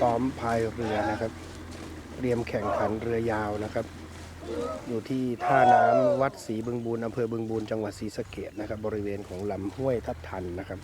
ซ้อมพายเรือนะครับ เตรียมแข่งขันเรือยาวนะครับ อยู่ที่ท่าน้ำวัดศรีบึงบูนอำเภอบึงบูนจังหวัดศรีสะเกดนะครับ บริเวณของลำห้วยทับทันนะครับ